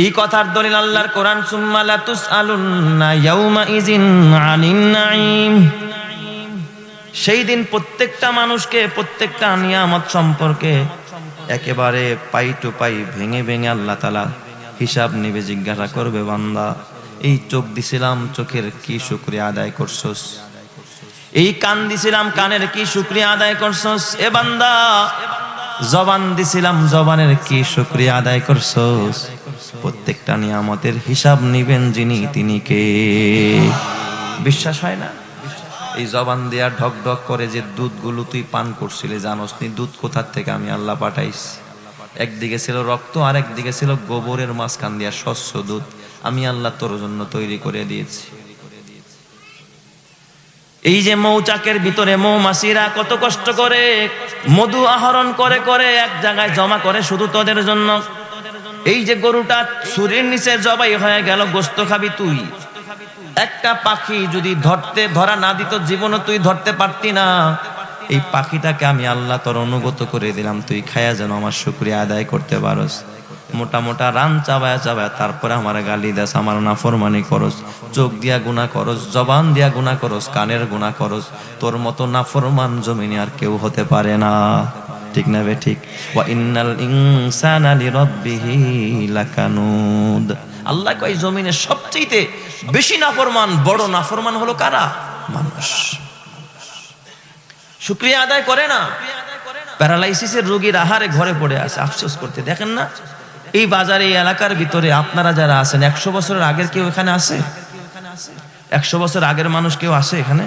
এই কথার দলিল আল্লাহর কোরআন, সুম্মা লা তুসআলুন্না ইয়াউমা সেই দিন প্রত্যেকটা মানুষকে, প্রত্যেকটা নিয়ামত সম্পর্কে একেবারে পাই টু পাই ভেঙে ভেঙে আল্লাহ তালা হিসাব নিবে, জিজ্ঞাসা করবে, বান্দা, এই চোখ দিছিলাম, চোখের কি শুক্রিয়া আদায় করছস? এই কান দিছিলাম, কানের কি শুক্রিয়া আদায় করছস? এ বান্দা জবান দিছিলাম, জবানের কি শুক্রিয়া আদায় করছস? প্রত্যেকটা নিয়ামতের হিসাব নিবেন যিনি, তিনি কে? বিশ্বাস হয় না? এই জবান দেয়া ঢক ঢক করে যে দুধগুলো তুই পান করছিলি, জানোস নি, দুধ কোথার থেকে আমি আল্লাহ পাঠাইছি? একদিকে ছিল রক্ত আর একদিকে ছিল গোবরের মাঝখান দিয়া শস্য দুধ। আমি আল্লাহ তোর জন্য তৈরি করে দিয়েছি। এই যে মৌচাকের ভিতরে মৌমাছিরা কত কষ্ট করে মধু আহরণ করে করে এক জায়গায় জমা করে শুধু তোদের জন্য। এই যে গরুটা সুরের নিচে জবাই হয়ে গেল, গোস্ত খাবি তুই। একটা পাখি যদি ধরতে, ধরা না দিত জীবনও তুই ধরতে পারতি না। এই পাখিটাকে আমি আল্লাহ তোর অনুগত করে দিলাম, তুই খায়া যেন আমার শুক্রিয়া আদায় করতে পারস। মোটা মোটা রান চাবায়া চাবায়া তারপরে আমার গালি দেস, আমার নাফরমানি করস, চোখ দিয়া গুণা করস, জবান দিয়া গুণা করস, কানের গুণা করস, তোর মতো নাফরমান জমিনে আর কেউ হতে পারে না। ঠিক না বে, ঠিক? ওয়া ইন্নাল ইনসানা লিরাব্বিহি লাকানুদ। আল্লাহ কয়, জমিনে সবচেয়ে বেশি নাফরমান, বড় নাফরমান হলো কারা? মানুষ। শুক্রিয়া আদায় করে না? প্যারালাইসিসের রোগীর আহারে ঘরে পড়ে আছে, আফসোস করতে, দেখেন না? এই বাজারে, এই এলাকার ভিতরে আপনারা যারা আছেন, একশো বছরের আগের কেউ এখানে আছে? একশো বছর আগের মানুষ কেউ আসে এখানে?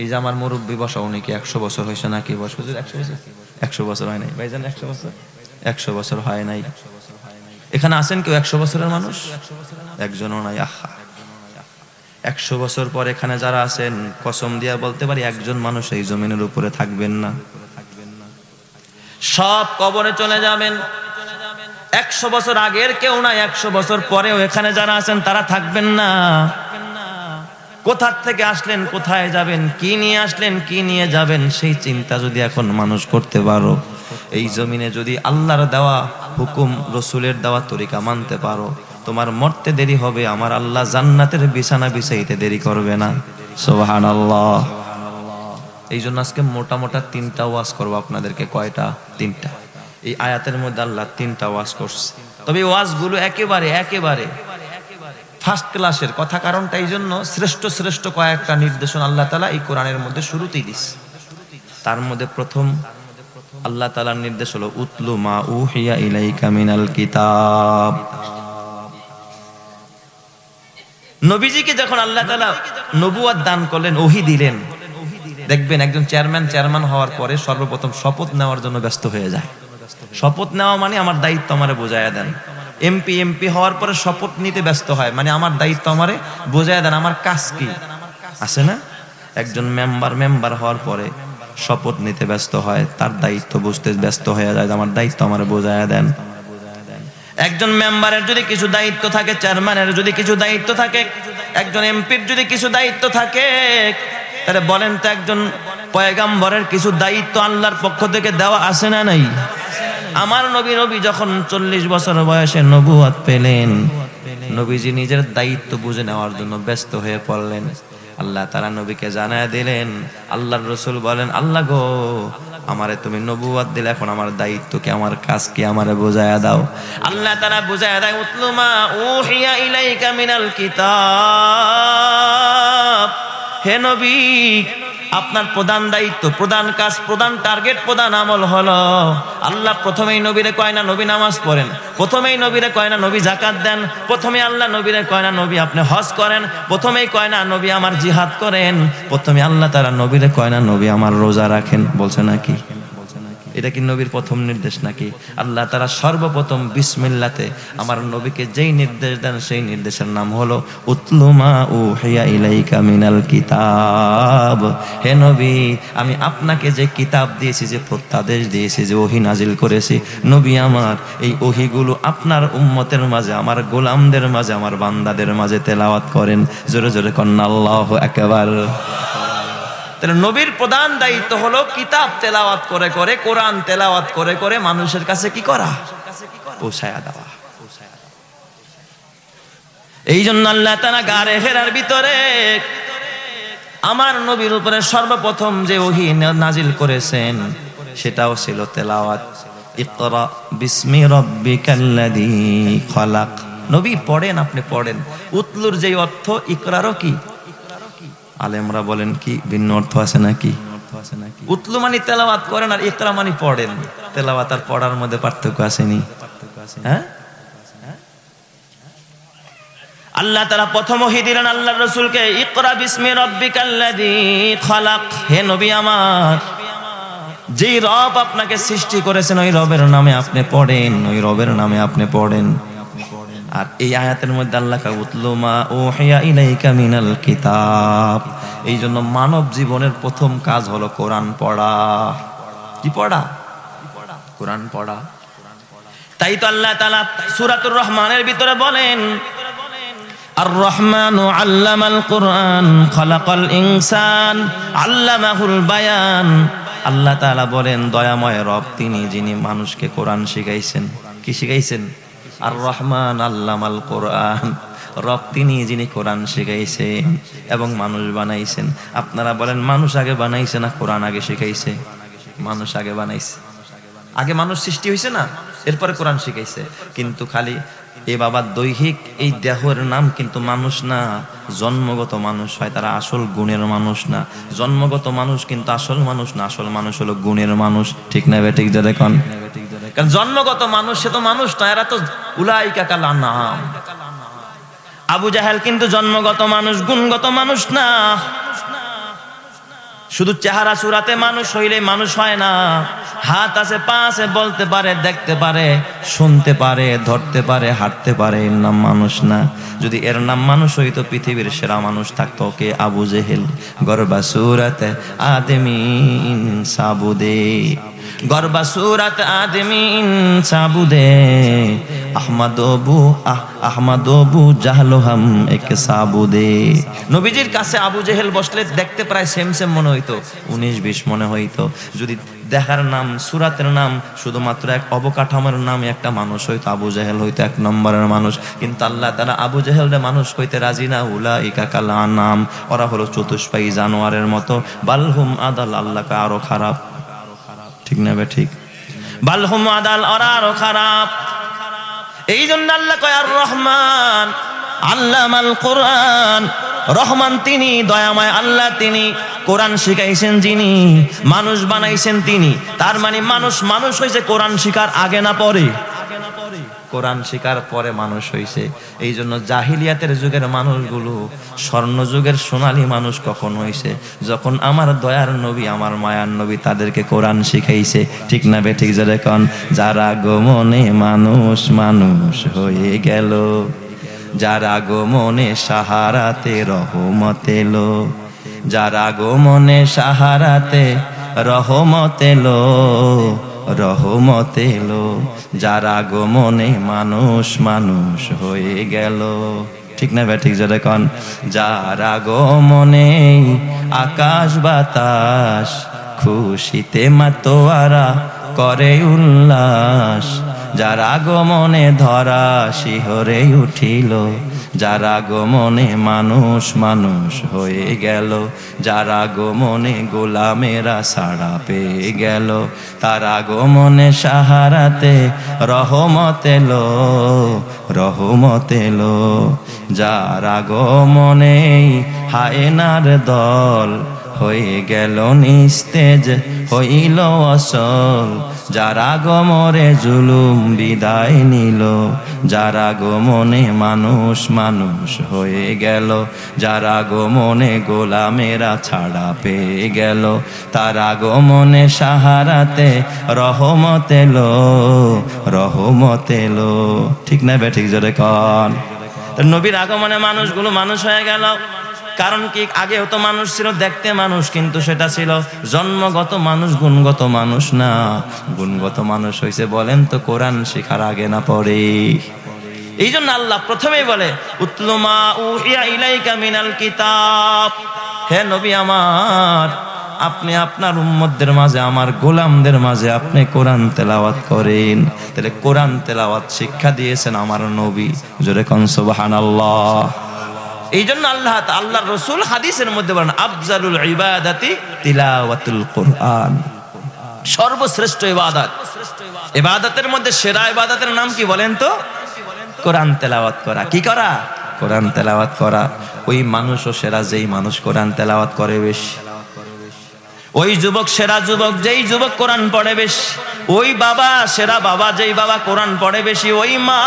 এই যে আমার মুরব্বী বসা, উনি কি একশো বছর হয়েছে নাকি? হুজুর একশো বছর? একশো বছর হয় নাই। ভাইজান, একশো বছর? একশো বছর হয় নাই। এখানে আছেন কেউ একশো বছরের মানুষ? একজনও নাই, আহা। একশো বছর পর এখানে যারা আছেন, কসম দিয়া বলতে পারি, একজন মানুষ এই জমিনের উপরে থাকবেন না। সব কবরে চলে যাবেন। একশো বছর আগের কেউ না, একশো বছর পরেও এখানে যারা আছেন তারা থাকবেন না। কোথার থেকে আসলেন, কোথায় যাবেন, কি নিয়ে আসলেন, কি নিয়ে যাবেন, সেই চিন্তা যদি এখন মানুষ করতে পারো, এই জমিনে যদি আল্লাহর দেওয়া হুকুম, রসুলের দেওয়া তরিকা মানতে পারো, তোমার মরতে দেরি হবে, আমার আল্লাহ জান্নাতের বিছানা বিছাইতে দেরি করবে না। সোহান আল্লাহ এই জন্য আজকে মোটা মোটা তিনটা ওয়াজ করব আপনাদেরকে, কয়টা? তিনটা। এই আয়াতের মধ্যে আল্লাহ তিনটা ওয়াজ করছে। তবে এই ওয়াজগুলো একেবারে একেবারে ফার্স্ট ক্লাসের কথা, কারণটা এই জন্য শ্রেষ্ঠ শ্রেষ্ঠ কয়েকটা নির্দেশন আল্লাহ তালা এই কোরআনের মধ্যে শুরুতেই দিস তার মধ্যে প্রথম আল্লাহ তালার নির্দেশ হলো, উতলু মা উহিয়া ইলাইকা মিনাল কিতাব। নবীজিকে যখন আল্লাহ তালা নবুয়াদ দান করলেন, ওহি দিলেন, দেখবেন একজন চেয়ারম্যান চেয়ারম্যান হওয়ার পরে সর্বপ্রথম শপথ নেওয়ার জন্য ব্যস্ত হয়ে যায়। শপথ নেওয়া মানে আমার দায়িত্ব আমারে বোঝাইয়া দেন। এমপি এমপি হওয়ার পরে শপথ নিতে ব্যস্ত হয়। মানে আমার দায়িত্ব আমারে বোঝাইয়া দেন, আমার কাজ কি? আছে না? একজন মেম্বার মেম্বার হওয়ার পরে শপথ নিতে ব্যস্ত হয়, তার দায়িত্ব বুঝতে ব্যস্ত হয়ে যায়, আমার দায়িত্ব আমার বোঝাইয়া দেন। একজন মেম্বারের যদি কিছু দায়িত্ব থাকে, চেয়ারম্যানের যদি কিছু দায়িত্ব থাকে, একজন এমপির যদি কিছু দায়িত্ব থাকে, তাহলে বলেন তো একজন পয়গাম্বরের কিছু দায়িত্ব আল্লাহর পক্ষ থেকে দেওয়া আছে না নাই? আমার নবী নবী যখন চল্লিশ বছর বয়সে নবুয়াত পেলেন, নবীজি নিজের দায়িত্ব বুঝে নেওয়ার জন্য ব্যস্ত হয়ে পড়লেন। আল্লাহ তারা নবীকে জানায় দিলেন, আল্লাহর রসুল বলেন, আল্লাহ গো, আমারে তুমি নবুয়াত দিলে, এখন আমার দায়িত্ব কি, আমার কাজ কি, আমারে বুঝায়া দাও? আল্লাহ তারা বুঝায়া দেয়, উতলুমা উহিয়া ইলাইকা মিনাল কিতাব। হে নবী আপনার প্রধান দায়িত্ব, প্রধান কাজ, প্রধান টার্গেট প্রধান আমল হলো আল্লাহ প্রথমেই নবীরে কয় না, নবী নামাজ পড়েন। প্রথমেই নবীরে কয় না, নবী জাকাত দেন। প্রথমে আল্লাহ নবীরে কয় না, নবী আপনি হজ করেন। প্রথমেই কয় না, নবী আমার জিহাদ করেন। প্রথমে আল্লাহ তারা নবীরে কয় না, নবী আমার রোজা রাখেন। বলছে নাকি? এটা কি নবীর প্রথম নির্দেশ নাকি? আল্লাহ তারা সর্বপ্রথম বিসমিল্লাতে আমার নবীকে যেই নির্দেশ দেন, সেই নির্দেশের নাম হলো উতলুমা ও হেয়া ইলাইকা মিনাল কিতাব। হে নবী, আমি আপনাকে যে কিতাব দিয়েছি, যে প্রত্যাদেশ দিয়েছি, যে ওহি নাজিল করেছি, নবী আমার, এই ওহিগুলো আপনার উম্মতের মাঝে, আমার গোলামদের মাঝে, আমার বান্দাদের মাঝে তেলাওয়াত করেন। জোরে জোরে কন্যা আল্লাহ একেবার তাহলে নবীর প্রধান দায়িত্ব হলো কিতাব তেলাওয়াত করে করে, কোরআন তেলাওয়াত করে করে মানুষের কাছে কি করা? পৌঁছায়া দেওয়া। এই জন্য আল্লাহ তারা গারে হেরার ভিতরে আমার নবীর উপরে সর্বপ্রথম যে ওহি নাজিল করেছেন, সেটাও ছিল তেলাওয়াত। ইকরা বিসমি রব্বিকাল্লাযী নবী পড়েন, আপনি পড়েন। উতলুর যে অর্থ, ইকরারও কি? আলেমরা বলেন, কি ভিন্ন অর্থ আছে নাকি? উতলু মানে তেলাওয়াত করেন আর ইকরা মানে পড়েন। তেলাওয়াত আর পড়ার মধ্যে পার্থক্য আসেনি। হ্যাঁ? আল্লাহ তারা প্রথম ওহি দিলেন আল্লাহ রসুলকে, ইকরা বিসমি রব্বিকাল্লাযী খলাক, হে নবী আমার, যেই রব আপনাকে সৃষ্টি করেছেন, ওই রবের নামে আপনি পড়েন, ওই রবের নামে আপনি পড়েন। আর এই আয়াতের মধ্যে আল্লাহ উতলুমা ও হেয়া ইলাইকা মিনাল কিতাব। এই জন্য মানব জীবনের প্রথম কাজ হলো কোরআন পড়া। কি পড়া? কোরআন পড়া। তাই তো আল্লাহ তালা সুরাতুর রহমানের ভিতরে বলেন আর রহমান আল্লামাল কোরআন, খলাকল ইনসান, আল্লামাহুল বায়ান। আল্লাহ তাআলা বলেন, দয়াময় রব তিনি যিনি মানুষকে কোরআন শিখাইছেন। কি শিখাইছেন? আর রহমান আল্লামাল কোরআন। রব তিনি, যিনি কোরআন শিখাইছেন এবং মানুষ বানাইছেন। আপনারা বলেন, মানুষ আগে বানাইছে না কোরআন আগে শিখাইছে? মানুষ আগে বানাইছে। আগে মানুষ সৃষ্টি হয়েছে না, এরপরে কোরআন শিখাইছে। কিন্তু খালি এ বাবা দৈহিক এই দেহের নাম কিন্তু মানুষ না, জন্মগত মানুষ হয়, তারা আসল গুণের মানুষ না। জন্মগত মানুষ কিন্তু আসল মানুষ না, আসল মানুষ হলো গুণের মানুষ। ঠিক না বে, ঠিক যারা কারণ জন্মগত মানুষ সে তো মানুষ না, এরা তো উলাইকা কালা নাম। আবু জাহেল কিন্তু জন্মগত মানুষ, গুণগত মানুষ না। শুধু চেহারা চূড়াতে মানুষ হইলে মানুষ হয় না। হাত আছে, পা আছে, বলতে পারে, দেখতে পারে, শুনতে পারে, ধরতে পারে, হাঁটতে পারে, এর নাম মানুষ না। যদি এর নাম মানুষ হইতো, পৃথিবীর সেরা মানুষ থাকতো কে? আবু জেহেল, গর্বা সুরাতে আদমিন সাবুদে। গর্বা সুরাত আদমিন সাবুদে আহমদবু আহ আহমদবু জাহলোহাম একে সাবুদে। নবীজির কাছে আবু জেহেল বসলে দেখতে প্রায় সেম সেম মনে হইতো। উনিশ, বিশ মনে হইতো। যদি দেখার নাম, সুরাতের নাম, শুধুমাত্র এক অবকাঠামোর নামে একটা মানুষ হইতো, আবু জাহেল হইতো এক নম্বরের মানুষ। কিন্তু আল্লাহ তারা আবু জেহেলরে মানুষ হইতে রাজি না উলা ইকাকাল নাম ওরা হলো চতুষ্পাই জানোয়ারের মতো। বালহুম আদাল, আল্লাহকে আরও খারাপ। ঠিক না ঠিক? বালহুম আদাল ওরা আরও খারাপ। এই জন্য আল্লাহ কয়, আর আল্লাহ মাল কোরআন। রহমান তিনি, দয়াময় আল্লাহ তিনি, কোরআন শিখাইছেন যিনি, মানুষ বানাইছেন তিনি। তার মানে মানুষ মানুষ হয়েছে কোরআন শিখার আগে না পরে। কোরআন শিকার পরে মানুষ হয়েছে এই জন্য জাহিলিয়াতের যুগের মানুষগুলো স্বর্ণ যুগের সোনালী মানুষ কখন হয়েছে যখন আমার দয়ার নবী, আমার মায়ার নবী তাদেরকে কোরআন শিখাইছে। ঠিক না বে, ঠিক যারা কন? যারা গোমনে মানুষ মানুষ হয়ে গেল। যারা গোমনে সাহারাতে রহমত এলো। যারা গোমনে সাহারাতে রহমত এলো। রহমত এলো। যারা গোমনে মানুষ মানুষ হয়ে গেল। ঠিক না ঠিক যারা কন। যারা গোমনে আকাশ, বাতাস, খুশিতে মাতোয়ারা করে উল্লাস। যারা গমনে ধরা শিহরে উঠিল। যারা গোমনে মানুষ মানুষ হয়ে গেল। যারা গোমনে গোলামেরা সাড়া পেয়ে গেল। তারা গোমনে সাহারাতে রহমত এলো রহমত এলো। যারা গমনে হায়নার দল হয়ে গেল নিস্তেজ, হইল অসল। যারা গমরে জুলুম বিদায় নিল, যারা গমনে মানুষ মানুষ হয়ে গেল, যারা গমনে গোলামেরা ছাড়া পেয়ে গেল, তারা গমনে সাহারাতে রহমত এলো রহমত এলো। ঠিক না বে, ঠিক জোরে কন। নবীর আগমনে মানুষগুলো মানুষ হয়ে গেল। কারণ কি, আগেও তো মানুষ ছিল, দেখতে মানুষ, কিন্তু সেটা ছিল জন্মগত মানুষ, গুণগত মানুষ না। গুণগত মানুষ হয়েছে বলেন তো, কোরআন শিখার আগে না পরে এই জন্য আল্লাহ প্রথমেই বলে উতলুমা উহিয়া ইলাইকা মিনাল কিতাব। হে নবী আমার, আপনি আপনার উম্মতদের মাঝে, আমার গোলামদের মাঝে আপনি কোরআন তেলাওয়াত করেন। তাহলে কোরআন তেলাওয়াত শিক্ষা দিয়েছেন আমার নবী। জোরে কন, সুবহানাল্লাহ। এই জন্য আল্লাহ আল্লাহ রসুল হাদিসের মধ্যে বলেন, আফজালুল ইবাদাতি তিলাওয়াতুল কোরআন। সর্বশ্রেষ্ঠ ইবাদত। ইবাদতের মধ্যে সেরা ইবাদতের নাম কি বলেন তো? কোরআন তেলাওয়াত করা। কি করা? কোরআন তেলাওয়াত করা। ওই মানুষও সেরা যেই মানুষ কোরআন তেলাওয়াত করে বেশি। ওই যুবক সেরা যুবক যেই যুবক কোরআন পড়ে বেশি। ওই বাবা সেরা বাবা যেই বাবা কোরআন পড়ে বেশি। ওই মা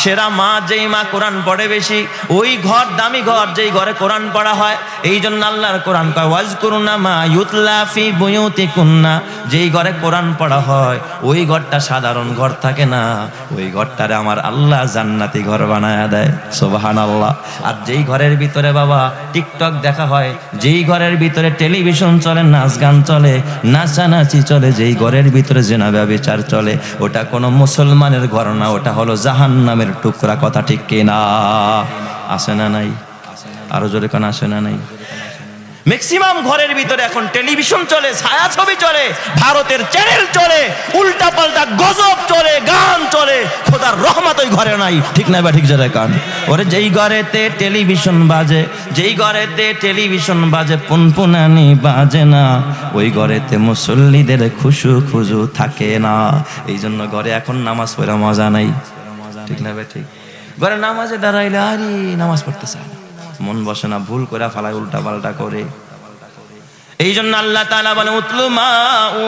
সেরা মা যেই মা কোরআন পড়ে বেশি, ওই ঘর দামি ঘর যেই ঘরে কোরআন পড়া হয় এই জন্য আল্লাহর কোরআন কয় ওয়াজ করুনা মা ইউতলা ফি বুয়ুতি কুন্না যেই ঘরে কোরআন পড়া হয়, ওই ঘরটা সাধারণ ঘর থাকে না, ওই ঘরটারে আমার আল্লাহ জান্নাতি ঘর বানায় দেয় সোবাহান আল্লাহ আর যেই ঘরের ভিতরে বাবা টিকটক দেখা হয়, যেই ঘরের ভিতরে টেলিভিশন চলে নাচ গান চলে, নাচানাচি চলে, যেই ঘরের ভিতরে জেনা ব্যবচার চলে, ওটা কোনো মুসলমানের ঘর না, ওটা হলো জাহান নামের টুকরা কথা ঠিক কিনা আসে না নাই? আরও জোরে কান আসে না নাই? ম্যাক্সিমাম ঘরের ভিতরে এখন টেলিভিশন চলে ছায়া ছবি চলে, ভারতের চ্যানেল চলে উল্টা পাল্টা গজব চলে, গান চলে, খোদার রহমত ওই ঘরে নাই। ঠিক নাই বা ঠিক জোরে কান? ওরে যেই ঘরেতে টেলিভিশন বাজে, যেই ঘরেতে টেলিভিশন বাজে, পুনপুনানি বাজে না। ওই ঘরেতে মুসল্লিদের খুশু খুজু থাকে না। এই জন্য ঘরে এখন নামাজ পড়া মজা নাই। ঠিক না ঠিক। ঘরে নামাজে দাঁড়াইলে আরে নামাজ পড়তে চায় না। মন বসে না, ভুল করে ফালায় উল্টা পাল্টা করে। এই জন্য আল্লাহ তাআলা বলে, উতলু মা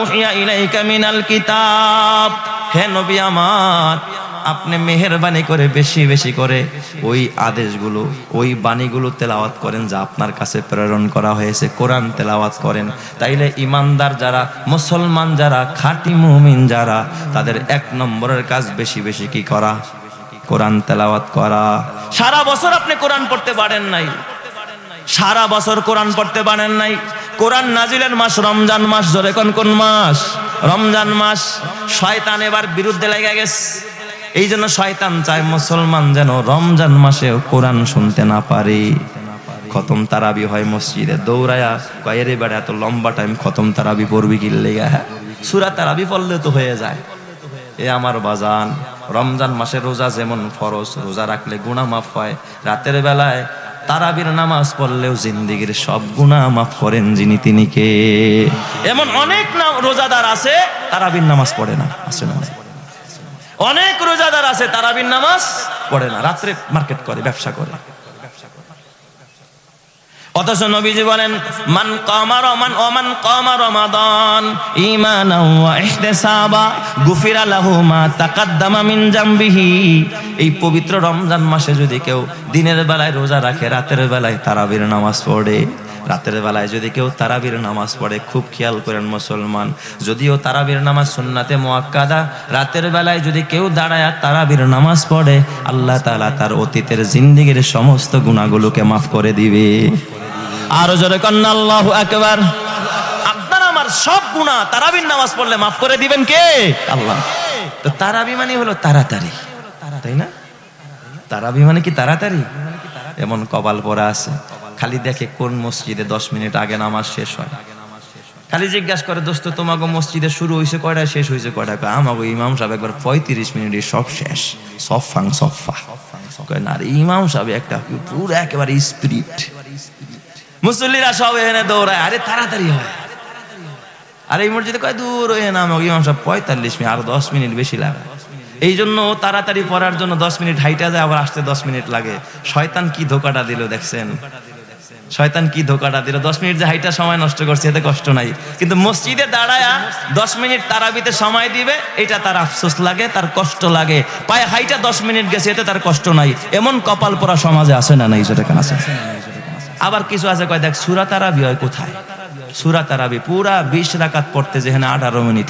উহিয়া ইলাইকা মিনাল কিতাব। হে নবী আমার, আপনি মেহেরবানি করে, বেশি বেশি করে ওই আদেশগুলো, ওই বাণীগুলো তেলাওয়াত করেন যা আপনার কাছে প্রেরণ করা হয়েছে। কোরআন তেলাওয়াত করেন। তাইলে ইমানদার যারা, মুসলমান যারা, খাঁটি মুমিন যারা, তাদের এক নম্বরের কাজ বেশি বেশি কি করা? কোরআন তেলাওয়াত করা। সারা বছর আপনি কোরআন পড়তে পারেন নাই। সারা বছর কোরআন পড়তে পারেন নাই। কোরআন নাজিলের মাস রমজান মাস ধরে কোন কোন মাস? রমজান মাস, শয়তান এবার বিরুদ্ধে লেগে গেছে। এই জন্য শয়তান চায় মুসলমান যেন রমজান মাসেও কোরআন শুনতে না পারে। খতম তারাবি হয় মসজিদে, দৌড়ায়া কয়ের এবার এত লম্বা টাইম খতম তারাবি পড়বি কি লেগা? হ্যাঁ সুরা তারাবি পড়লে তো হয়ে যায়। এ আমার বাজান। রমজান মাসে রোজা যেমন ফরজ, রোজা রাখলে গুণা মাফ হয়। রাতের বেলায় তারাবির নামাজ পড়লেও জিন্দিগির সব গুণা মাফ করেন যিনি তিনি কে। এমন অনেক রোজাদার আছে, তারাবির নামাজ পড়ে না আছে না অনেক রোজাদার আছে, তারাবির নামাজ পড়ে না, রাত্রে মার্কেট করে, ব্যবসা করে। অথচ নবীজি বলেন, মান কামার মান ওমান কামার রমাদান, ঈমানাও ওয়া ইহতিসাবা, গুফিরা লাহু মা তাকাদ্দামা মিন জামবিহি। এই পবিত্র রমজান মাসে যদি কেউ দিনের বেলায় রোজা রাখে, রাতের বেলায় তারাবির নামাজ পড়ে। রাতের বেলায় যদি কেউ তারাবির নামাজ পড়ে, খুব খেয়াল করেন মুসলমান, যদিও তারাবির নামাজ সুন্নাতে মোয়াক্কাদা, রাতের বেলায় যদি কেউ দাঁড়ায় তারাবির নামাজ পড়ে, আল্লাহ তাআলা তার অতীতের জিন্দিগির সমস্ত গুণাগুলোকে মাফ করে দিবে। আরও জোরে কন্যা আল্লাহ একবার আপনার আমার সব গুণা তারাবির নামাজ পড়লে মাফ করে দিবেন কে? আল্লাহ। তো তারাবি মানে হলো তাড়াতাড়ি। তাই না? তারাবি মানে কি তাড়াতাড়ি? এমন কপাল পরা আছে। খালি দেখে কোন মসজিদে দশ মিনিট আগে নামাজ শেষ হয়। খালি জিজ্ঞাসা করে দোস্ত তোমাকে মসজিদে শুরু হয়েছে কয়টা শেষ হয়েছে কয়টা কয় আমাকে ইমাম সাহেব একবার পঁয়ত্রিশ মিনিটে সব শেষ। সব ফাং সফা কয় না ইমাম সাহেব একটা পুরো একেবারে স্পিরিট মুসল্লিরা সব এখানে দৌড়ায়। আরে তাড়াতাড়ি হয় আর এই মসজিদে কয় দূর হয়ে না আমাকে ইমাম সাহেব পঁয়তাল্লিশ মিনিট, আরও দশ মিনিট বেশি লাগে। এই জন্য তাড়াতাড়ি পড়ার জন্য দশ মিনিট হাইটা যায়, আবার আসতে দশ মিনিট লাগে। শয়তান কি ধোকাটা দিল দেখছেন? শয়তান কি ধোকাটা দিল? দশ মিনিট যে হাইটা সময় নষ্ট করছে, এতে কষ্ট নাই। কিন্তু মসজিদে দাঁড়ায়া দশ মিনিট তারাবিতে সময় দিবে, এটা তার আফসোস লাগে, তার কষ্ট লাগে। পায়ে হাইটা দশ মিনিট গেছে, এতে তার কষ্ট নাই। এমন কপাল পরা সমাজে আসে না নাই, যেটা আছে? আবার কিছু আছে, কয় দেখ, সুরা তারাবি হয় কোথায়? সুরা তারাবি, পুরা বিশ রাকাত পড়তে যেখানে আঠারো মিনিট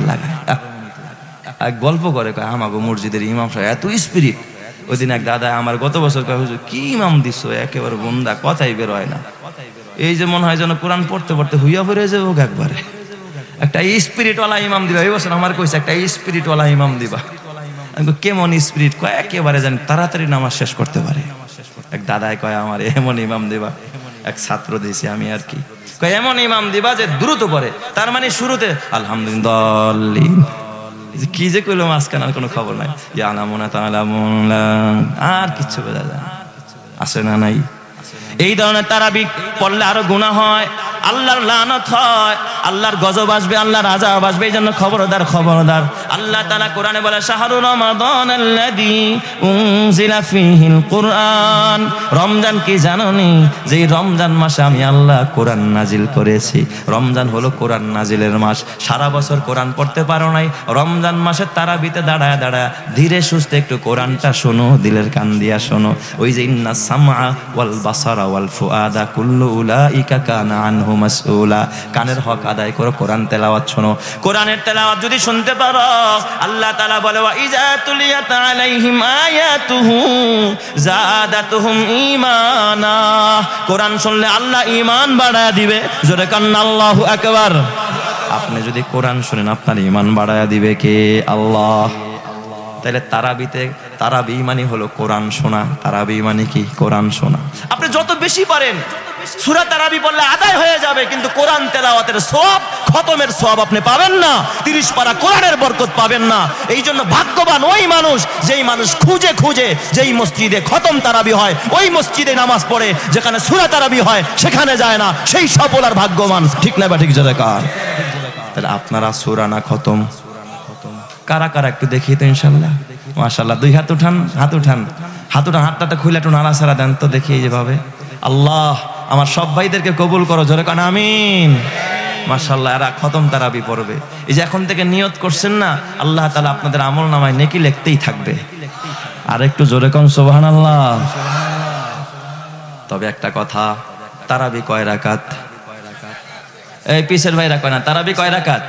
এক গল্প করে, কয়, আমাগো মসজিদের ইমাম সাহেব, এত স্পিরিট ওই দিন এক দাদা আমার গত বছর কয়, হুজুর, কি ইমাম দিছো? একেবারে বন্দা কথাই বের হয় না। এই যে মনে হয় যেন কোরআন পড়তে পড়তে হুইয়া বেরোয় যাব একবারে। একটা স্পিরিটওয়ালা ইমাম দিবা। এই বছর আমার কইছে, একটা স্পিরিটওয়ালা ইমাম দিবা। আমি কেমন স্পিরিট কয়, একেবারে জানি তাড়াতাড়ি নামাজ শেষ করতে পারে। এক দাদায় কয়, আমার এমন ইমাম দিবা। এক ছাত্র দিয়েছি আমি আর কি। এমন ইমাম দিবা যে দ্রুত পরে তার মানে শুরুতে, আলহামদুলিল্লাহ। কি যে কইলো মাঝখানে, আর কোনো খবর নাই। যে আলামুনা তালামুনা। আর কিচ্ছু বোঝা যায় আসে না নাই? এই ধরনের তারাবি পড়লে আরও গুণা হয়। আল্লাহর লানত হয়। আল্লাহর গজব আসবে, আল্লাহর আজাব আসবে, এই জন্য খবরদার খবরদার। আল্লাহ তাআলা কোরআনে বলে, শাহরু রমাদান আল্লাযী উনজিলা ফীহিল কুরআন। রমজান কি জানোনি? যে রমজান মাসে আমি আল্লাহ কোরআন নাজিল করেছি। রমজান হলো কোরআন নাজিলের মাস। সারা বছর কোরআন পড়তে পারো নাই। রমজান মাসে তারাবিতে দাঁড়ায় দাঁড়ায় ধীরে সুস্থে একটু কোরআনটা শোনো, দিলের কান দিয়া শোনো। ওই যে, ইন্না সামা ওয়াল বাসারা ওয়াল ফুআদা কুল্লু উলাইকা কানা আনহু মাসউলা। কানের হক আদায় করো, কোরআন তেলাওয়াত শোনো। কোরআনের তেলাওয়াত যদি শুনতে পারো, আল্লাহ তাআলা বলে, ওয়া ইজা তুলিয়াত আলাইহিম আয়াতুহু জাদাতুহুম ঈমানা। কোরআন শুনলে আল্লাহ ঈমান বাড়ায় দিবে। জোরে কান্না, আল্লাহু আকবার। আপনি যদি কোরআন শুনেন, আপনার ঈমান বাড়ায় দিবে কে? আল্লাহ। তাহলে তারাবিতে, তারাবি মানে হলো কোরআন শোনা। তারাবি মানে কি? কোরআন শোনা। আপনি যত বেশি পারেন সুরা তারাবি বললে আদায় হয়ে যাবে, কিন্তু কোরআন তেলাওয়াতের সব খতমের সব আপনি পাবেন না, তিরিশ পারা কোরআনের বরকত পাবেন না। এই জন্য ভাগ্যবান ওই মানুষ, যেই মানুষ খুঁজে খুঁজে যেই মসজিদে খতম তারাবি হয়, ওই মসজিদে নামাজ পড়ে, যেখানে সুরা তারাবি হয়, সেখানে যায় না। সেই সফল আর ভাগ্যবান, ঠিক না বা ঠিক জোরে কার? তাহলে আপনারা সুরা না খতম? কারা কারা একটু দেখি তো ইনশাল্লাহ মাশাল্লাহ দুই হাত উঠান হাত উঠান। হাত উঠান, হাতটা খুলে একটু নাড়াচাড়া দেন তো দেখি যেভাবে। আল্লাহ আমার সব ভাইদেরকে কবুল করো, জোরে কান, আমিন। মাশাল্লাহ এরা খতম তারাবি পড়বে। এই যে এখন থেকে নিয়ত করছেন না, আল্লাহ তালা আপনাদের আমল নামায় নেকি লিখতেই থাকবে। আর একটু জোরে কন সোবাহান আল্লাহ তবে একটা কথা, তারাবি কয় রাকাত? এই পিসের ভাইরা কয় না, তারাবি কয় রাকাত?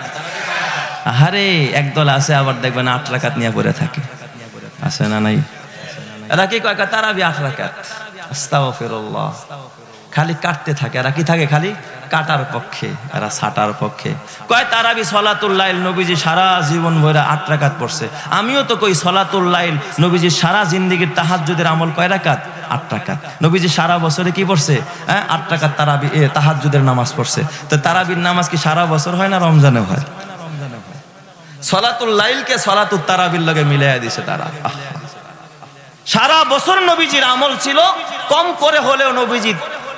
আরে একদল আছে, আবার দেখবেন আট রাকাত নিয়ে পড়ে থাকে। আছে না নাই? এরা কি কয়, তারাবি আট রাকাত। আস্তাগফিরুল্লাহ। খালি কাটতে থাকে। এরা কি থাকে খালি? কাটার পক্ষে, এরা ছাটার পক্ষে। কয় তারাবি সলাতুল লাইল নবীজি সারা জীবন ভরে আট রাকাত পড়ছে। আমিও তো কই সলাতুল লাইল নবীজি সারা জিন্দিগির তাহাজ্জুদের আমল কয় রাকাত? আট টাকাত নবীজি সারা বছরে কি পড়ছে? হ্যাঁ আট টাকার তারাবি, এ, তাহাজ্জুদের নামাজ পড়ছে। তো তারাবির নামাজ কি সারা বছর হয় না রমজানে হয়? সলাতুল লাইলকে সলাতুল তারাবির লগে মিলাইয়া দিছে তারা। সারা বছর নবীজির আমল ছিল, কম করে হলেও নবীজি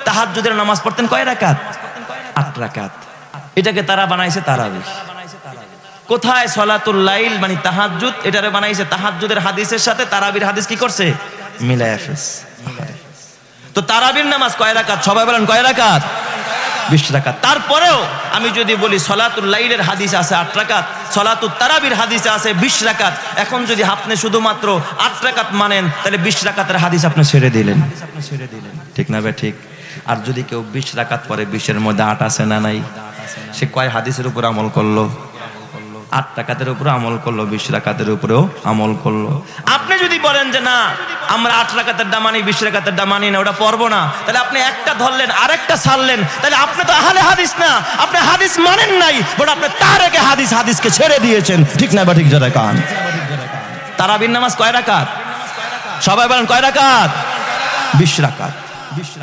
তাহাজ্জুদের নামাজ পড়তেন কয় রাকাত? আট রাকাত। এটাকে তারা বানাইছে তারাবি কোথায় সলাতুল লাইল মানে তাহাজ্জুদ? এটারে বানাইছে তাহাজ্জুদের হাদিসের সাথে তারাবির হাদিস কি করছে? ফেলছে। তো তারাবির নামাজ কয় রাকাত? সবাই বলেন কয় রাকাত? বিশ রাকাত। তারপরেও আমি যদি বলি সলাতুল লাইলের হাদিস আছে আট রাকাত সলাতুল তারাবির হাদিসে আছে বিশ রাকাত। এখন যদি আপনি শুধুমাত্র আট রাকাত মানেন, তাহলে বিশ রাকাতের হাদিস আপনি ছেড়ে দিলেন। ঠিক না ভাই ঠিক? আর যদি কেউ বিশ রাকাত পরে বিশের মধ্যে আট আছে না নাই, সে কয় হাদিসের উপর আমল করল? আট টাকাতের উপরে আমল করল, বিশ রাকাতের উপরেও আমল করল। আপনি যদি বলেন যে না, আমরা আট রাকাতের দামানি বিশ রাকাতের দামানি না, ওটা পড়ব না, তাহলে আপনি একটা ধরলেন, আরেকটা ছাড়লেন, তাহলে আপনি তো আহলে হাদিস না, আপনি হাদিস মানেন নাই বট আপনি তার আগে হাদিস, হাদিসকে ছেড়ে দিয়েছেন, ঠিক না বা ঠিক যারা কান তারাবির নামাজ কয় রাকাত? সবাই বলেন কয় রাকাত? বিশ রাকাত।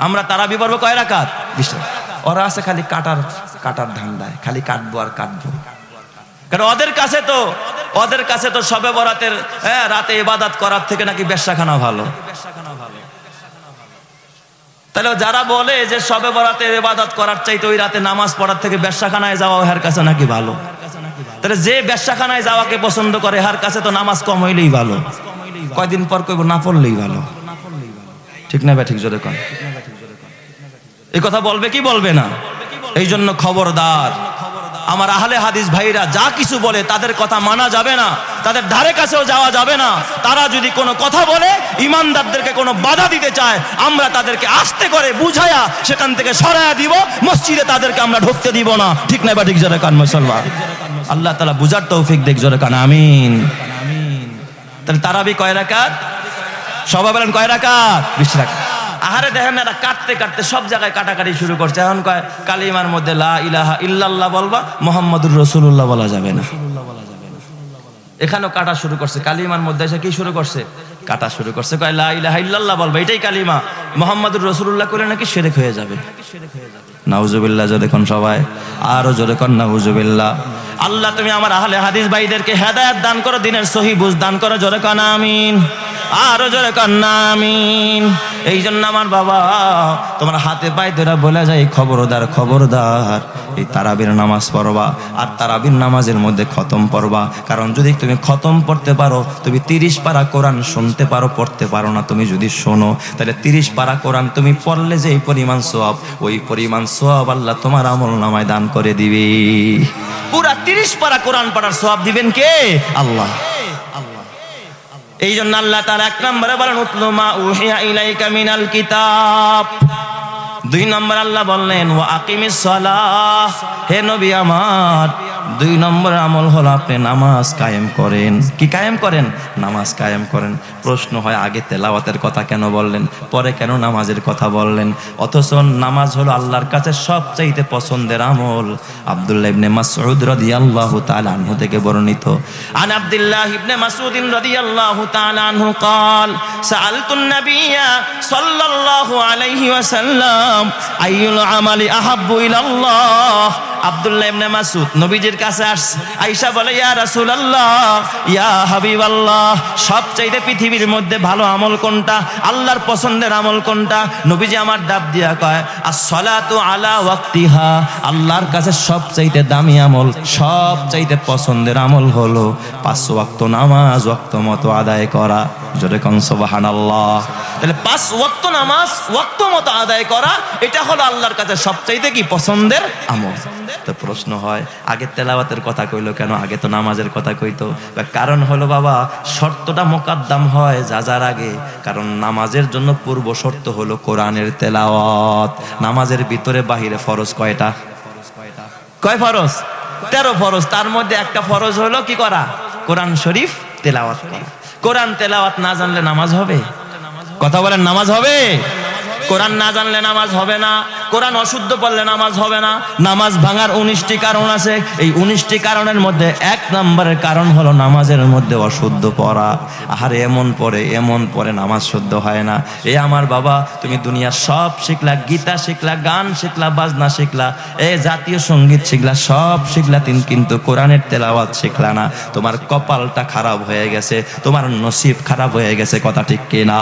আমরা তারাবি পড়ব কয় রাকাত? বিশ ওরা আছে খালি কাটার কাটার ধান্দায়, খালি কাটবো আর কাটবো। কারণ ওদের কাছে তো, ওদের কাছে তো সবে বরাতের হ্যাঁ রাতে ইবাদত করার থেকে নাকি বেশ্যাখানা ভালো। তাহলে যারা বলে যে সবে বরাতে ইবাদত করার চাইতে ওই রাতে নামাজ পড়ার থেকে বেশ্যাখানায় যাওয়া ওর কাছে নাকি ভালো? তাহলে যে বেশ্যাখানায় যাওয়াকে পছন্দ করে, হার কাছে তো নামাজ কম হইলেই ভালো। কয়দিন পর কইব না পড়লেই ভালো। ঠিক না বা ঠিক জোরে কন। এই কথা বলবে কি বলবে না? এই জন্য খবরদার। আমার আহলে হাদিস ভাইরা যা কিছু বলে তাদের কথা মানা যাবে না, তাদের ধারে কাছেও যাওয়া যাবে না। তারা যদি কোনো কথা বলে, ইমানদারদেরকে কোনো বাধা দিতে চায়, আমরা তাদেরকে আস্তে করে বুঝায়া সেখান থেকে সরায়া দিব, মসজিদে তাদেরকে আমরা ঢুকতে দিব না। ঠিক না বা ঠিক জোরে কান মুসলমান? আল্লাহ তালা বুঝার তৌফিক দেখ জোরে কান, আমিন। তাহলে তারাবি কয় রাকাত? সবাই বলেন, কয় রাকাত? বিশ রাকাত। আহারে দেখেন এরা কাটতে কাটতে সব জায়গায় কাটাকাটি শুরু করছে। এখন কয়, কালিমার মধ্যে লা ইলাহা ইল্লাল্লাহ বলবা, মোহাম্মদুর রসুল্লাহ বলা যাবে না। এখানেও কাটা শুরু করছে। কালিমার মধ্যে এসে কি শুরু করছে? কাটা শুরু করছে। কয়, লা ইলাহা ইল্লাল্লাহ বলবা, এটাই কালিমা। মোহাম্মদুর রসুল্লাহ করে নাকি সেরেক হয়ে যাবে। নাউজুবিল্লাহ, জোরে কোন সবাই? আরও জোরে কোন নাউজুবিল্লাহ? আল্লাহ, তুমি আমার আহলে হাদিস ভাইদেরকে হেদায়েত দান করো, দিনের সহি বুঝ দান করো, জোরে কোন আমিন। আরও জোরে কোন আমিন। এই জন্য আমার বাবা, তোমার হাতে পায়ে তোরা বলে যায়, খবরদার খবরদার, এই তারাবির নামাজ পড়বা, আর তারাবির নামাজের মধ্যে খতম পড়বা। কারণ যদি তুমি খতম পড়তে পারো, তুমি তিরিশ পারা কোরআন শুনতে পারো, পড়তে পারো না, তুমি যদি শোনো, তাহলে তিরিশ পারা কোরআন তুমি পড়লে যে এই পরিমাণ সোয়াব ওই পরিমাণ সোয়াব আল্লাহ তোমার আমল নামায় দান করে দিবে। পুরা তিরিশ পারা কোরআন পাড়ার সোয়াব দিবেন কে? আল্লাহ। এই জন্য আল্লাহ তার এক নম্বরে বলেন উতলুমা উহিয়া ইলাইকা মিনাল কিতাব। দুই নম্বর আল্লাহ বললেন ও আকিমিস হে নবী আমার দুই নম্বর আমল হলো আপনি নামাজ কায়েম করেন কি কায়েম করেন নামাজ কায়েম করেন প্রশ্ন হয় আগে তেলাওয়াতের কথা কেন বললেন পরে কেন নামাজের কথা বললেন অথচ নামাজ হলো আল্লাহর কাছে সবচাইতে পছন্দের আমল আব্দুল্লাহ ইবনে মাসউদ রাদিয়াল্লাহু তাআলা আনহু থেকে বর্ণিত আন আব্দুল্লাহ ইবনে মাসউদ রাদিয়াল্লাহু তাআলা আনহু قال سألت النبي صلى الله عليه وسلم أي العمل أحب إلى الله আব্দুল্লাহ ইবনে মাসুদ নবীজির কাছে আসছে আয়েশা বলে, ইয়া রাসূলুল্লাহ, ইয়া হাবিবাল্লাহ, সবচাইতে পৃথিবীর মধ্যে ভালো আমল কোনটা? আল্লাহর পছন্দের আমল কোনটা? নবীজি আমার ডাব দিয়া কয় as-salatu আলা ওয়াক্তিহা। আল্লাহর কাছে সবচাইতে দামি আমল, সবচাইতে পছন্দের আমল হলো পাঁচ ওয়াক্ত নামাজ, ওয়াক্ত মতো আদায় করা। জোরে কন, সুবহানাল্লাহ। তাহলে পাঁচ ওয়াক্ত নামাজ ওয়াক্ত মতো আদায় করা, এটা হলো আল্লাহর কাছে সবচাইতে কি? পছন্দের আমল। তো প্রশ্ন হয়, আগে তেলাওয়াতের কথা কইলো কেন? আগে তো নামাজের কথা কইতো। কারণ হলো বাবা, শর্তটা মোকাদ্দাম হয় যা যার আগে। কারণ নামাজের জন্য পূর্ব শর্ত হলো কোরআনের তেলাওয়াত। নামাজের ভিতরে বাহিরে ফরজ কয়টা? কয় ফরজ? তেরো ফরজ। তার মধ্যে একটা ফরজ হলো কি করা? কোরআন শরীফ তেলাওয়াত করা। কোরআন তেলাওয়াত না জানলে নামাজ হবে? কথা বলেন নামাজ হবে? কোরআন না জানলে নামাজ হবে না। কোরআন অশুদ্ধ পড়লে নামাজ হবে না। নামাজ ভাঙার উনিশটি কারণ আছে। এই উনিশটি কারণের মধ্যে এক নম্বরের কারণ হলো নামাজের মধ্যে অশুদ্ধ পড়া। আহারে, এমন পড়ে এমন পড়ে নামাজ শুদ্ধ হয় না। এ আমার বাবা, তুমি দুনিয়ার সব শিখলা, গীতা শিখলা, গান শিখলা, বাজনা শিখলা, এ জাতীয় সংগীত শিখলা, সব শিখলা, তিন কিন্তু কোরআনের তেলাওয়াত শিখলা না। তোমার কপালটা খারাপ হয়ে গেছে, তোমার নসিব খারাপ হয়ে গেছে, কথা ঠিক কিনা?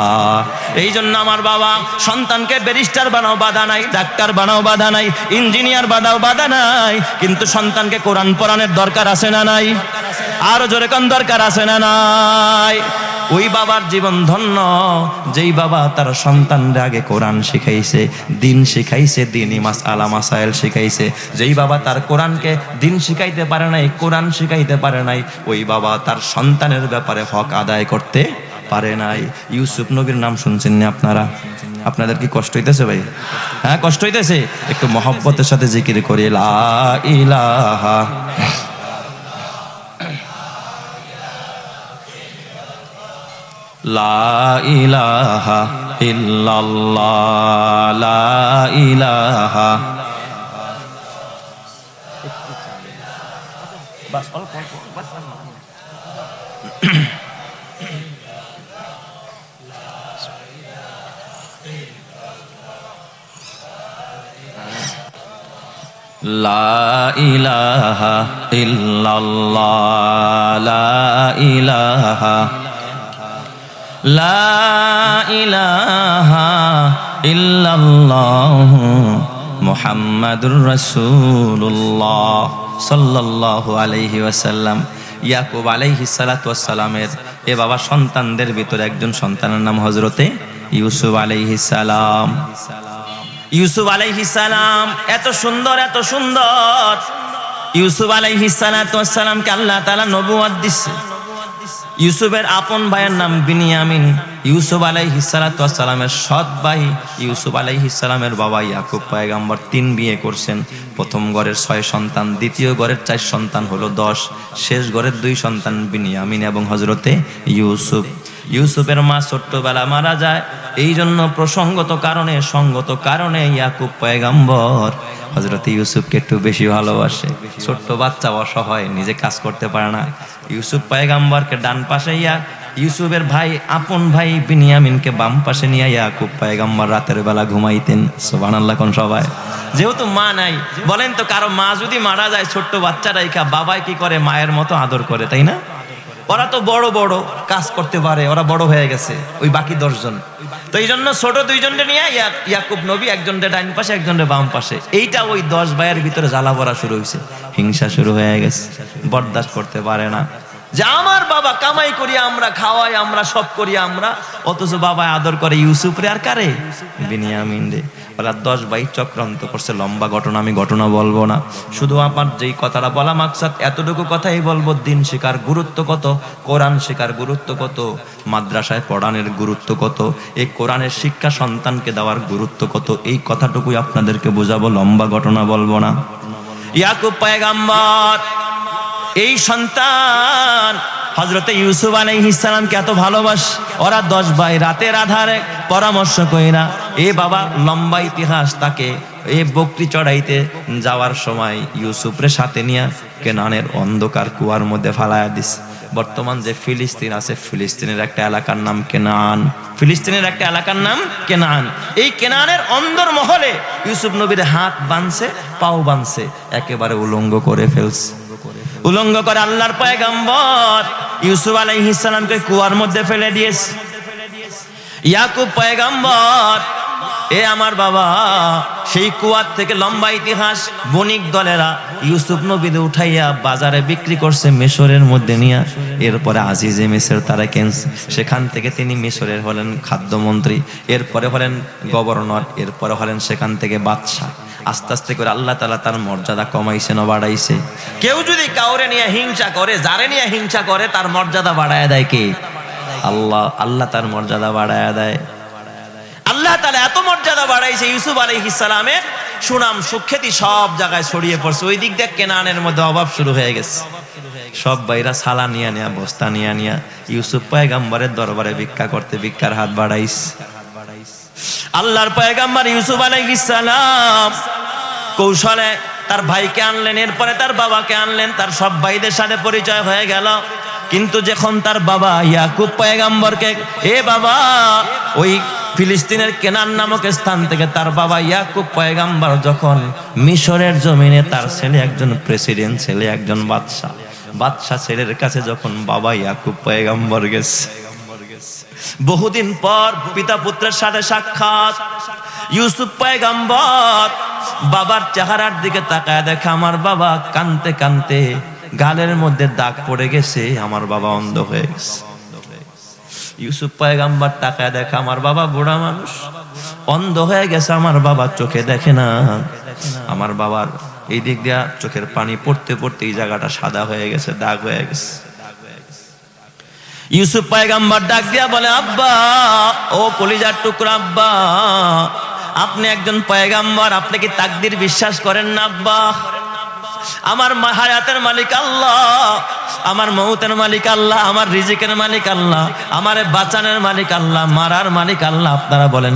এই জন্য আমার বাবা, সন্তানকে ব্যারিস্টার বানাও, বাধা নাই। ডাক্তার বানাও বাধা নাই, ইঞ্জিনিয়ার বানাও বাধা নাই, কিন্তু সন্তানকে কোরআন পড়ানোর দরকার আছে না নাই? আরও জোরে কোন দরকার আছে না নাই? ওই বাবার জীবন ধন্য, যেই বাবা তার সন্তানরা আগে কোরআন শিখাইছে, দিন শিখাইছে, দিনই মাস আলা মাসাইল শিখাইছে। যেই বাবা তার কোরআনকে দিন শিখাইতে পারে নাই, কোরআন শিখাইতে পারে নাই, ওই বাবা তার সন্তানের ব্যাপারে হক আদায় করতে পারে নাই। ইউসুফ নবীর নাম শুনছেন না আপনারা? আপনাদের কি কষ্ট হইতেছে ভাই? হ্যাঁ কষ্ট হইতেছে? একটু মহব্বতের সাথে জিকির করি, লা ইলাহা। ইলাহা ইলাহা ইল্লাল্লাহ ইলাহা, লা ইলাহা ইল্লাল্লাহ মুহাম্মাদুর রাসূলুল্লাহ সাল্লাল্লাহু আলাইহি ওয়াসাল্লাম। ইয়াকুব আলাইহি সালাতু ওয়াসসালামের এ বাবা সন্তানদের ভিতরে একজন সন্তানের নাম হযরতে ইউসুফ আলাইহিস সালাম। ইউসুফ সালাম, এত সুন্দর এত সুন্দর। ইউসুফ আলাইহিস সালামকে আল্লাহ তাআলা নবুয়ত দিচ্ছে ইউসুফের আপন ভাইয়ের নাম বিনিয়ামিন। ইউসুফ আলাইহিসালামের সৎ ভাই, ইউসুফ আলাইহিসালামের বাবা ইয়াকুব পয়গাম্বর তিন বিয়ে করছেন। প্রথম ঘরের ছয় সন্তান, দ্বিতীয় ঘরের চার সন্তান হলো দশ, শেষ ঘরের দুই সন্তান বিনিয়ামিন এবং হজরতে ইউসুফ। ইউসুফের মা ছোট্টবেলা মারা যায়। এই জন্য প্রসঙ্গত কারণে, সঙ্গত কারণে ইয়াকুব পয়গাম্বর হজরত ইউসুফকে একটু বেশি ভালোবাসে। ছোট্ট বাচ্চা অসহায়, নিজে কাজ করতে পারে না। ইউসুফ পয়গাম্বরকে ডান পাশে ইয়া, ইউসুফের ভাই আপন ভাই বিনিয়ামিনকে বাম পাশে নিয়ে ইয়াকুব পায়গাম্বার রাতের বেলা ঘুমাইতেন। সুবহানাল্লাহ কোন সবাই যেহেতু মা নাই, বলেন তো কারও মা যদি মারা যায়, ছোট্ট বাচ্চা রাইখা বাবাই কি করে মায়ের মতো আদর করে, তাই না? ওরা তো বড় বড় কাজ করতে পারে, ওরা বড় হয়ে গেছে, ওই বাকি দশজন। তো এই জন্য ছোট দুইজনকে নিয়ে ইয়া- ইয়াকুব নবী একজনকে ডাইন পাশে, একজনের বাম পাশে। এইটা ওই দশ ভাইয়ের ভিতরে জ্বালা পড়া শুরু হয়েছে। হিংসা শুরু হয়ে গেছে, বরদাস্ত করতে পারে না। যে আমার বাবা কামাই করি, আমরা খাওয়াই, আমরা সব করি, আমরা। অথচ বাবা আদর করে ইউসুফ রে, আর কারে? বিনিয়ামিন রে। দশ ভাই চক্রান্ত করছে, লম্বা ঘটনা, আমি ঘটনা বলব না। শুধু আমার যেই কথাটা বলা মাকসাদ, এতটুকু কথাই বলব, দিন শেখার গুরুত্ব কত, কোরআন শেখার গুরুত্ব কত, মাদ্রাসায় পড়ানোর গুরুত্ব কত, এই কোরআনের শিক্ষা সন্তানকে দেওয়ার গুরুত্ব কত, এই কথাটুকুই আপনাদেরকে বোঝাবো, লম্বা ঘটনা বলব না। ইয়াকুব পায়গাম্বর এই সন্তান হজরতে ইউসুফ আলাইহিসসালামকে এত ভালোবাস, ওরা দশ ভাই রাতের আধারে পরামর্শ কইরা এ বাবা, লম্বা ইতিহাস তাকে, এ বকরি চড়াইতে যাওয়ার সময় ইউসুফরে সাথে নিয়ে কেনানের অন্ধকার কুয়ার মধ্যে ফালায়া দিস। বর্তমান যে ফিলিস্তিন আছে, ফিলিস্তিনের একটা এলাকার নাম কেনান। ফিলিস্তিনের একটা এলাকার নাম কেনান। এই কেনানের অন্দর মহলে ইউসুফ নবীর হাত বানছে, পাও বানছে, একেবারে উলঙ্গ করে ফেলছে। উলঙ্গ করে আল্লাহর পয়গাম্বর ইউসুফ আলাইহিস সালামকে কুয়ার মধ্যে ফেলে দিয়েছে। ইয়াকুব পয়গাম্বর এ আমার বাবা, সেই কুয়ার থেকে লম্বা ইতিহাস বণিক দলেরা ইউসুফ নবীদে উঠাইয়া বাজারে বিক্রি করছে মিশরের মধ্যে নিয়ে। এরপরে আজিজে মিসর তারা কেনছে সেখান থেকে তিনি মিশরের হলেন খাদ্যমন্ত্রী। এরপরে হলেন গভর্নর, এরপরে হলেন সেখান থেকে বাদশাহ। আস্তে আস্তে করে আল্লাহ তালা তার মর্যাদা কমাইছে না বাড়াইছে। কেউ যদি কাউরে নিয়ে হিংসা করে, যারে নিয়ে হিংসা করে, তার মর্যাদা বাড়ায় দেয় কে? আল্লাহ আল্লাহ তার মর্যাদা বাড়ায় দেয়। আল্লাহ তালা এত মর্যাদা বাড়াইছে ইউসুফ আলাইহিস সালামের, সুনাম সুখ্যাতি সব জায়গায় ছড়িয়ে পড়ছে। ওই দিক দিয়ে কেনানের মধ্যে অভাব শুরু হয়ে গেছে। সব বাইরা সালা নিয়া নিয়া, বস্তা নিয়া নিয়া ইউসুফ পায়গাম্বারের দরবারে ভিক্ষা করতে, ভিক্ষার হাত বাড়াইস আল্লাহর পয়গাম্বর ইউসুফ আলাইহিস সালাম কৌশলে তার ভাইকে আনলেন, এরপরে তার বাবাকে আনলেন, তার সব ভাইদের সাথে পরিচয় হয়ে গেল। কিন্তু যখন তার বাবা ইয়াকুব পয়গাম্বরকে, এ বাবা, ওই ফিলিস্তিনের কেনান নামক স্থান থেকে তার বাবা ইয়াকুব পয়গাম্বর যখন মিশরের জমিনে তার ছেলে একজন প্রেসিডেন্ট, ছেলে একজন বাদশাহ বাদশাহ ছেলের কাছে যখন বাবা ইয়াকুব পয়গাম্বর গেছে, বহুদিন পর পিতা পুত্রের সাথে সাক্ষাৎ, ইউসুফ পয়গাম্বর বাবার চেহারার দিকে তাকায় দেখে, আমার বাবা কানতে কানতে গালের মধ্যে দাগ পড়ে গেছে, আমার বাবা অন্ধ হয়ে গেছে। ইউসুফ পয়গাম্বার তাকায় দেখে, আমার বাবা বুড়া মানুষ। অন্ধ হয়ে গেছে, আমার বাবা চোখে দেখে না। আমার বাবার এই দিক দিয়া চোখের পানি পড়তে পড়তে এই জায়গাটা সাদা হয়ে গেছে, দাগ হয়ে গেছে। ইউসুফ পয়গাম্বার ডাক দিয়া বলে, আব্বা, ও কলিজার টুকরা, আব্বা। আপনি একজন পয়গাম্বার, আপনি কি তাকদির বিশ্বাস করেন না, আব্বা? আমার হায়াতের মালিক আল্লাহ, আমার মৌতের মালিক আল্লাহ, আমার রিজিকের মালিক আল্লাহ, আমার বাঁচানের মালিক আল্লাহ, মারার মালিক আল্লাহ, আপনারা বলেন